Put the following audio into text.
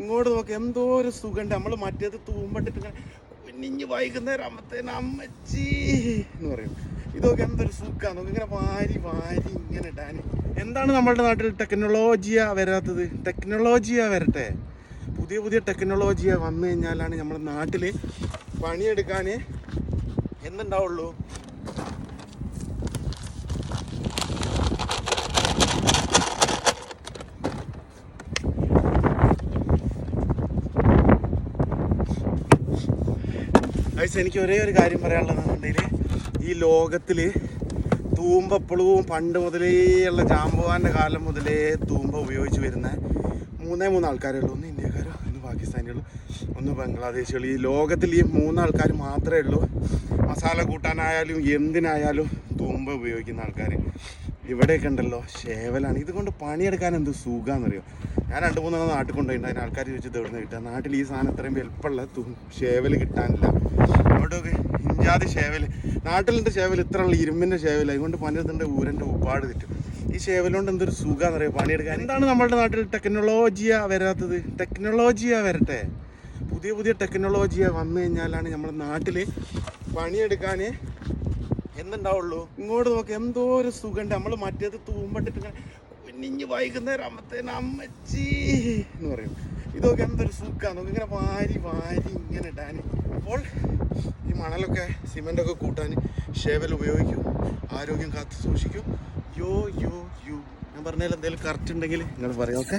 ഇങ്ങോട്ട് നോക്കി എന്തോ ഒരു സുഖമുണ്ട് നമ്മൾ മറ്റേത് തൂമ്പട്ടിട്ട് ഇങ്ങനെ കുഞ്ഞിഞ്ഞ് വൈകുന്നേരം ആകുമ്പത്തേന് അമ്മച്ചി എന്ന് പറയും. ഇതൊക്കെ എന്തൊരു സുഖമാണ് നോക്കി ഇങ്ങനെ വാരി വാരി ഇങ്ങനെ ഇടാൻ എന്താണ് നമ്മളുടെ നാട്ടിൽ ടെക്നോളജിയാ വരാത്തത്? ടെക്നോളജിയാ വരട്ടെ. പുതിയ പുതിയ ടെക്നോളജിയാ വന്നു കഴിഞ്ഞാലാണ് നമ്മുടെ നാട്ടിൽ പണിയെടുക്കാൻ എന്തുണ്ടാവുള്ളൂ? ഐസ് എനിക്ക് ഒരേ ഒരു കാര്യം പറയാനുള്ളതെന്നുണ്ടെങ്കിൽ ഈ ലോകത്തിൽ തൂമ്പ എപ്പോഴും പണ്ട് മുതലേ ഉള്ള ജാമ്പുവാന്റെ കാലം മുതലേ തൂമ്പ ഉപയോഗിച്ച് വരുന്ന മൂന്നേ മൂന്ന് ആൾക്കാരേ ഉള്ളൂ. ഒന്ന് ഇന്ത്യക്കാരോ ഒന്ന് പാകിസ്ഥാനികളും ഒന്ന് ബംഗ്ലാദേശികളും ഈ ലോകത്തിൽ ഈ മൂന്നാൾക്കാർ മാത്രമേ ഉള്ളൂ. മസാല കൂട്ടാനായാലും എന്തിനായാലും തൂമ്പ ഉപയോഗിക്കുന്ന ആൾക്കാർ ഇവിടെയൊക്കെ ഉണ്ടല്ലോ ശേവലാണ്. ഇതുകൊണ്ട് പണിയെടുക്കാൻ എന്ത് സുഖമാണെന്നറിയോ ഞാൻ രണ്ട് മൂന്നെണ്ണം നാട്ടിൽ കൊണ്ടുപോയിട്ടുണ്ട്. അതിന് ആൾക്കാർ ചോദിച്ചത് എവിടെ നിന്ന് കിട്ടുക? നാട്ടിൽ ഈ സാധനം ഇത്രയും എളുപ്പമുള്ള ശേവൽ കിട്ടാനില്ല. അവിടെയൊക്കെ ഇഞ്ചാതി ശേവൽ. നാട്ടിലിന്റെ ശേവൽ ഇത്ര ഉള്ള ഇരുമ്പിന്റെ ശേവൽ. അതുകൊണ്ട് പണിയെടുത്തിന്റെ ഊരന്റെ ഉപ്പാട് തെറ്റും. ഈ ശേവലുകൊണ്ട് എന്തൊരു സുഖമാണെന്നറിയോ പണിയെടുക്കാൻ? എന്താണ് നമ്മുടെ നാട്ടിൽ ടെക്നോളജിയാ വരാത്തത്? ടെക്നോളജിയാ വരട്ടെ. പുതിയ പുതിയ ടെക്നോളജിയാ വന്നു കഴിഞ്ഞാലാണ് നമ്മുടെ നാട്ടിൽ പണിയെടുക്കാൻ എന്തുണ്ടാവുള്ളൂ? ഇങ്ങോട്ട് നോക്ക് എന്തോ ഒരു സുഖമുണ്ട്. നമ്മൾ മറ്റേത് തൂമ്പട്ടിട്ട് ഇങ്ങനെ കുഞ്ഞിഞ്ഞ് വൈകുന്നേരം ആകുമ്പത്തേന് അമ്മച്ചി എന്ന് പറയും. ഇതൊക്കെ എന്തൊരു സുഖമാണ് നോക്ക് ഇങ്ങനെ വാരി വാരി ഇങ്ങനെ ഇടാൻ അപ്പോൾ ഈ മണലൊക്കെ സിമെന്റൊക്കെ കൂട്ടാൻ ഷേവൽ ഉപയോഗിക്കും. ആരോഗ്യം കാത്തു സൂക്ഷിക്കും. യോ യോ യു. ഞാൻ പറഞ്ഞാൽ എന്തെങ്കിലും കറക്റ്റ് ഉണ്ടെങ്കിൽ നിങ്ങൾ പറയാം ഓക്കെ